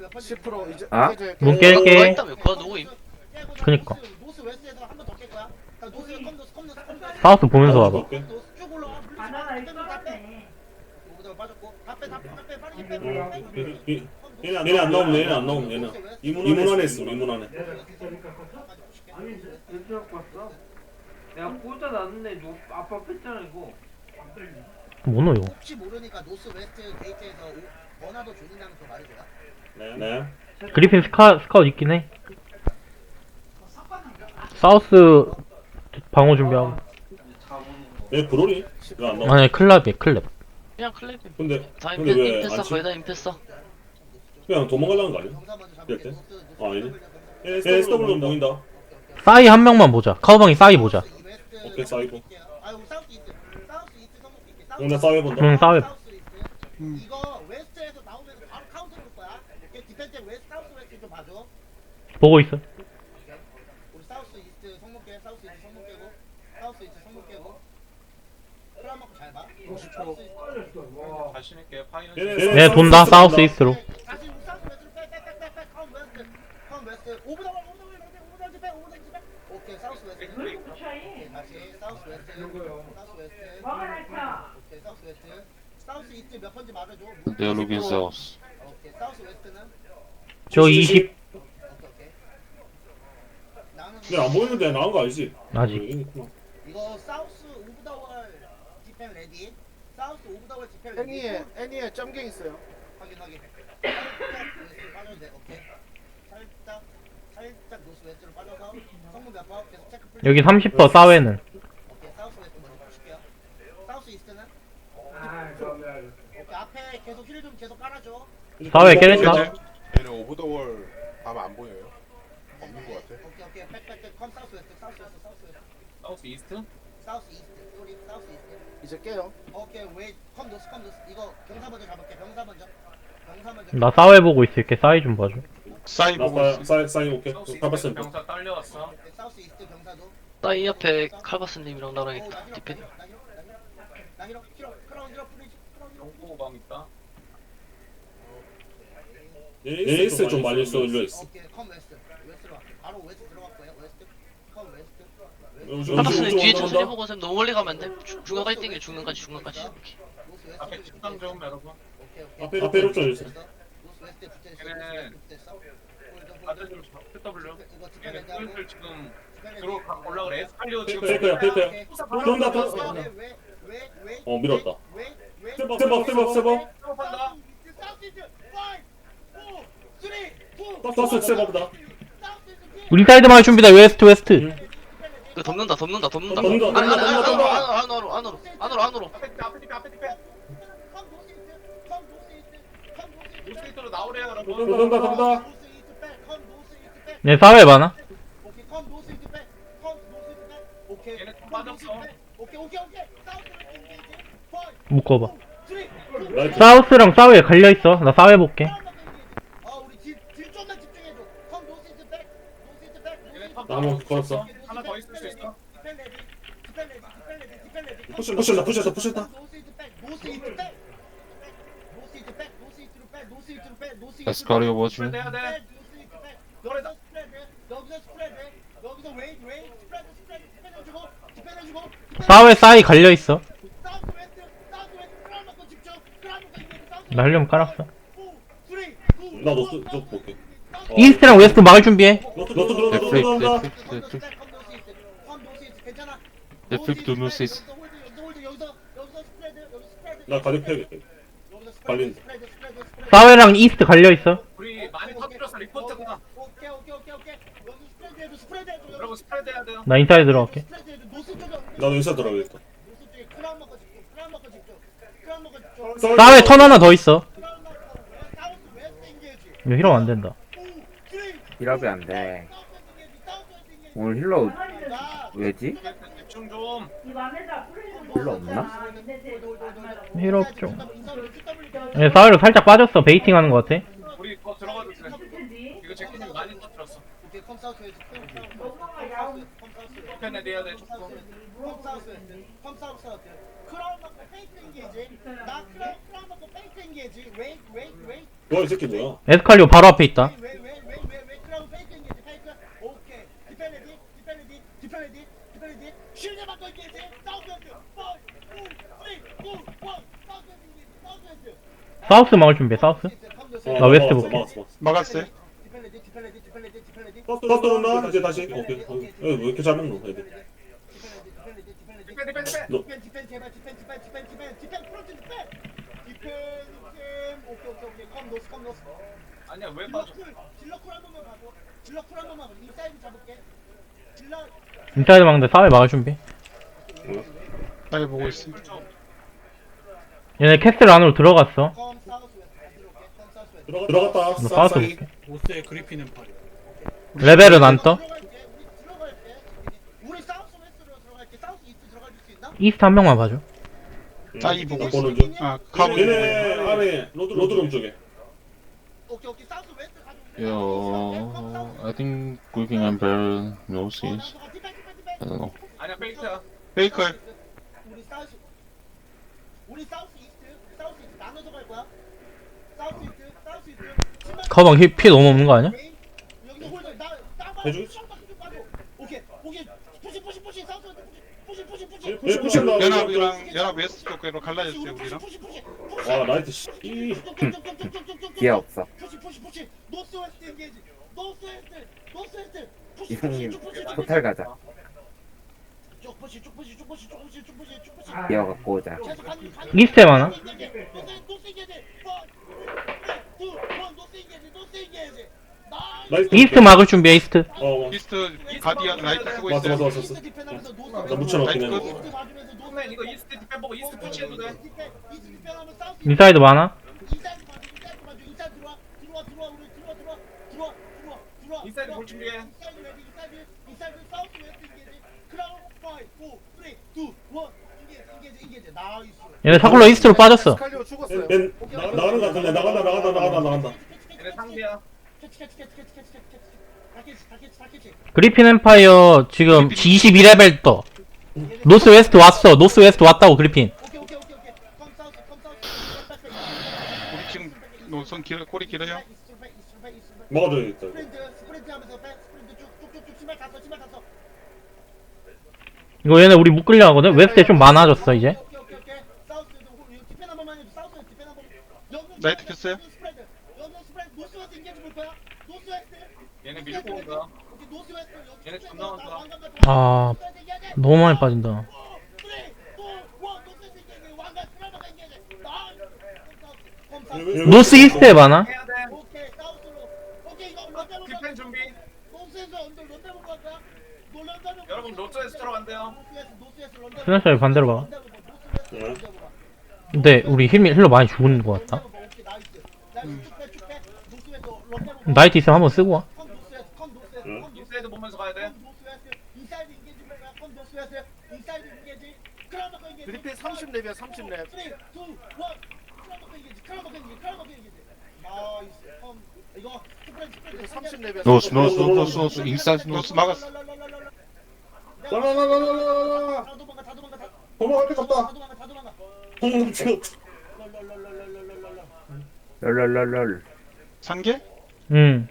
몇 번째 10% 이제 아? 이제 문 깨- 깰게. 그거 했다며 그거 누구임? 깨고 그니까. 노스, 노스 웨스트에서 한번 더 깰 거야. 그러니까 노스 컴노스 컴노스 컴노스 사우스 보면서 와봐. 오케이. 노스 쭉 올라와. 바나나 물리지 마. 다 빼. 있었네. 오브다 빠졌고 다 빼, 다 빼, 다 빼. 빠르게 빼, 빠르게 빼. 얘- 얘- 얘네 안- 얘네 안 나오면 얘네 안 나오면 얘네 이문 안에 있어 이문 안에 아니? 내가 꽂아 놨는데 너 아빠 뺐잖아 이거. 뭐 넣어요? 혹시 모르니까 노스 웨스트 게이트에서 오- 원하도 존이라는 거 말해줘요. 네, 네. 그리핀 스카, 스카웃 있긴 해. 사우스 방어 준비하고. 얘 브로리 왜안 나와 아니, 클럽이야, 클럽. 그냥 클랩임 근데 다 근데 임패, 왜안 임패써 치? 거의 다 임패써 그냥 도망가려는 거 아니야? 이럴. 때? 아. 더블 잡을게. 얘 SW 보인다 싸이 한 명만 보자. 카우방이 싸이 보자. 사우스 이스트 선목 있게. 응, 싸워 본다 이스트. 이거 웨스트에서 나오면 바로 카운터 볼 거야. 이게 디펜스 웨스트 사우스 웨스트 좀 봐줘. 보고 있어. 우리 사우스 이스트 성목 깨, 사우스 이스트 성목 깨고, 사우스 이스트 성목 깨고. 프라 먹고 잘 봐. 사우스 이스트. 자신 있게 파이는 얘네 네, 돈다, 사우스 이스트로. 다시 우리 사우스 웨스트로 빼, 빼, 빼, 빼, 빼. 카운 웨스트. 카운 웨스트. 오브 더 원, 오브 더 원, 오브 더 원, 빼, 오브 더 원, 빼. 오케이, 사우스 웨스트. 그 차이. 오케이, 다시 사우스 웨스트. 사우스 웨스트. 뭐가 날까? 오케이, 사우스 웨스트. 사우스 이스트 몇 번째 말해줘. They're looking south. 오케이, 사우스 웨스트는 저 20. 근데 안 보이는데 나온 거 알지? 아직. 여기 있구나. 이거 사우스 오브 더월 디펜 레디. 사우스 오브 더월 디펜 레디. 애니에 애니에 점갱 있어요. 확인 확인. 살짝 웨스트로 빠져도 돼. 오케이. 살짝 살짝 노스 웨스트로 빠져서 성문 몇 번? 계속 체크 풀. 여기 30% 사웨는. 오케이, 사우스 웨스트 먼저 보실게요. 사우스 이스트는 아 그러면 오케이 앞에 계속 힐 좀 계속 깔아줘. 사회 깨냈다. 얘는 오브 더월 아마 안 보여요. 없는 것 같아. 오케이 오케이 백백백 컴 사우스 웨스트 사우스 웨스트 사우스 웨스트 사우스 이스트? 사우스 이스트 소리 사우스 이스트. 이제 깨요. 오케이 웨이 컴 노스 컴 노스 이거 경사 먼저 잡을게 병사 먼저 병사 먼저 나 사웨 보고 있을게. 싸이 좀 봐줘. 사이 나 사- 사- 사인 오케이 가봤어 병사 딸려왔어. 오케이, 사우스 이스트 병사도 따이 옆에 칼바스님이랑 나랑 오, 나 있다 히로, 디펜 나 히로, 나 히로, 나 히로, 히로, 크라운 히로 플리즈, 크라운 히로. 용고방 있다. 에이스 좀 많이 쏠려 있어 오케이 컴 웨스트 웨스트로 와 바로 웨스트 들어갈 거예요 웨스트 컴 웨스트 요즘- 웨스트. 뒤에 천천히. 보고 쌤 너무 멀리 가면 안 돼 중간까지 땡겨 중간까지 중간까지 오케이. 노스 웨스트 앞에 식당 좀 여러분. 오케이 오케이 앞에 앞에 롭좀 있어 노스 웨스트에 붙어 있어 걔네 노스 웨스트에 붙어 있어 홀드, 홀드. 다들 좀 PW. 이거 디펜 얘네 레디하고 꿀들 지금 디펜 레디. 들어 올라그래. 에스칼리오 지금. 왜, 왜, 왜, 왜, 어, 밀었다. 왜, 왜, 스텝업 스텝업 스텝업 스텝업 한다. 서스 스텝업이다 인사이드 마이 준비다. 웨스트, 웨스트. 그 덮는다 덮는다 덮는다 덮는다, 안- 안- 덮는다, 안- 덮는다. 안으로 안으로 안으로 안으로 안으로 뒤에, 앞에 뒤에. 노스이트로 나오래요 여러분. 들어온다 들어온다 네, 사웨 많아. 오케이, 컴 노스 이트 백, 컴 노스 이트 백. 오케이, 얘네 좀컴 빠졌어. 오케이, 오케이, 오케이. 사우스로 인게이지. 파이브, 묶어봐. 쓰리, 투, 나이스 사우스랑 사웨 갈려있어. 나 사웨 볼게. 하나만 더 인게이지. 아, 우리 딜, 딜 좀만 집중해줘. 컴 노스 이트 백, 노스 이트 백, 노스 얘네 이트 탑 나 한번 걸었어. 하나 더 있을 수 있어. 푸시 푸시다 푸시다. 에스카리오 워치. 돼야 돼. 여기서 스프레드, 여기서 스프레드, 여기서 웨이트, 웨이트, 스프레드, 스프레드, 디펜 해주고, 디펜 해주고, 디펜 사웨 싸이 갈려있어. 사우스 웨스트, 사우스 웨스트, 크라운 먹고 집중, 크라운 먹고 이기는 사우스 나 하려면 깔았어. 나 노스 쪽 볼게 어. 이스트랑 웨스트 막을 준비해. 노트 노트 들어온다 노트 네, 들어온다. 네, 여기서 스프레드, 여기서 스프레드. 나 가격 펴야겠다 스프레드. 사웨랑 이스트 갈려 있어. 우리 많이 터뜨렸어 리포트구나. 오케이, 오케이, 오케이, 오케이. 여기서 스프레드 해줘, 스프레드 해줘. 여러분 스프레드 해야 돼요. 나 인사이드 들어갈게. 나도 인사 들어가겠다. 사웨 턴 하나 더 있어. 이거 힐업 안 된다. 딜업이 안 돼. 오늘 힐러 왜지? 집중 좀. 힐러 없나? 힐 없죠. 네, 사이로 살짝 빠졌어. 베이팅 하는 것 같아. 우리 거 들어가도 돼. 이거 제키님 많이 터뜨렸어. 펜에 내야 돼. 조금. 와, 이 새끼 뭐야? 에스칼리오 바로 앞에 있다. 사우스 막을 준비해 사우스 어, 나 웨스트 볼게. 막았어요. 버스 온다 이제 다시 오케이 왜 어, 이렇게 잡은 거 애들 너. 아니야 왜 빠져? 인사이드 막는데 사회 막을 준비 나이 보고 있어. 얘네 캐슬 안으로 들어갔어 들어갔다 나 사우스 싹싹이. 볼게. 보스의 그리핀 엠파이어. 레벨은 안 떠. 들어갈게 우리 사우스 웨스트로 들어갈게 사우스 이스트 들어갈 수 있나? 이스트 한 명만 봐줘. 따이 보고 나 있어. 보는 중 아 카브. 얘네 안에 로드 로드룸 쪽에 오케이 오케이 사우스 웨스트 가져 Yeah, I think we can compare northeast. I don't know. 아니야 페이크야. 페이크. 우리 사우스 우리 사우스 이스트 사우스 이스트 나눠서 갈 거야 사우스 가방 피, 피 너무 없는 거 아니야? 네, 연합이랑 연합 웨스트 쪽으로 갈라졌어요 우리랑? 와 아, 나이트 씨. 기회 없어. 이승님 포탈 가자. 기어 갖고 오자. 이스템 하나? 이스트 막을 준비해 이스트. 어, 어 이스트 가디언 라이트 쓰고 맞아 있어 맞아 맞아 맞아. 나 묻혀놨긴 했네 이거 이스트 디펜 보고 이스트 푸시해도 돼. 인사이드 많아? 인사이드 볼 준비해. 얘네 사클로 이스트로 빠졌어. 나가는 것 같은데 나간다 나간다 나간다 나간다. 상대야. 캐치 캐치 캐치 캐치 캐치 캐치 캐치 다 캐치 다 캐치 다 캐치 그리핀 엠파이어 지금 22레벨 떠. 노스 웨스트 왔어. 노스 웨스트 왔다고 그리핀. 오케이 오케이 오케이 오케이 컴 사우스 컴 사우스 우리 지금 노선 길 꼬리 길어요. 먹어줘야겠다 이거. 스프린트 스프린트 하면서 백 스프린트 쭉쭉쭉쭉 신발 갔어 신발 갔어 이거 얘네 우리 묶으려 하거든? 웨스트에 좀 많아졌어, 이제. 오케이 오케이 오케이 사우스 디펜 한 번만 해줘 사우스 디펜 한 번. 여기 라이트 켰어요? 얘네 밀고 온다. 얘네 존나 온다. 아 너무 많이 빠진다 노스 2세에 많아? 해야 디펜 준비. 여러분 로저에서 들어간대요. 스나샤를 반대로 봐. 근데 우리 힐이 힐러 많이 죽은 것 같다 나이트 있으면 한번 쓰고 와. 인사이드 보면서 가야 돼. 그리핀 30렙이야 30렙. 이거 30렙이야. North, north, north, north, north, inside north. 노스 막았어. 다 도망가 다 도망가 다 도망갈 데가 없다 도망가 다 도망가 음, 지금 랄랄랄랄랄 (3개) 응.